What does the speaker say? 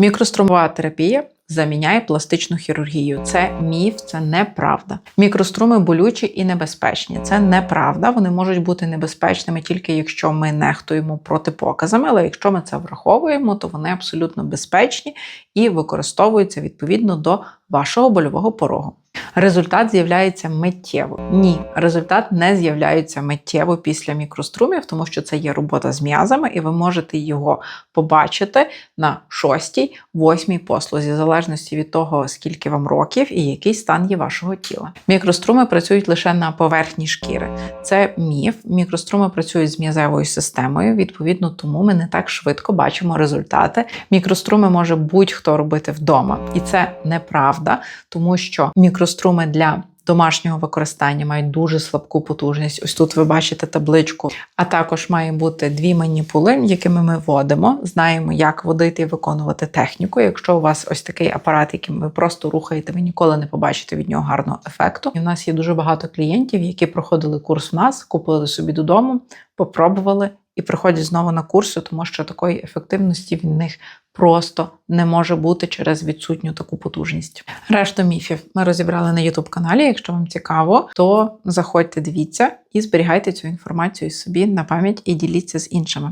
Мікрострумова терапія заміняє пластичну хірургію. Це міф, це неправда. Мікроструми болючі і небезпечні. Це неправда. Вони можуть бути небезпечними тільки якщо ми нехтуємо протипоказами, але якщо ми це враховуємо, то вони абсолютно безпечні і використовуються відповідно до вашого больового порогу. Результат з'являється миттєво. Ні, результат не з'являється миттєво після мікрострумів, тому що це є робота з м'язами, і ви можете його побачити на шостій, восьмій послузі, в залежності від того, скільки вам років і який стан є вашого тіла. Мікроструми працюють лише на поверхні шкіри. Це міф. Мікроструми працюють з м'язевою системою. Відповідно, тому ми не так швидко бачимо результати. Мікроструми може будь-хто робити вдома, і це неправда, тому що мікроструми для Домашнього використання мають дуже слабку потужність. Ось тут ви бачите табличку. А також має бути дві маніпули, якими ми водимо. Знаємо, як водити і виконувати техніку. Якщо у вас ось такий апарат, яким ви просто рухаєте, ви ніколи не побачите від нього гарного ефекту. І в нас є дуже багато клієнтів, які проходили курс в нас, купили собі додому, попробували і приходять знову на курси, тому що такої ефективності в них просто не може бути через відсутню таку потужність. Решту міфів ми розібрали на youtube каналі. Якщо вам цікаво, то заходьте, дивіться і зберігайте цю інформацію собі на пам'ять і діліться з іншими.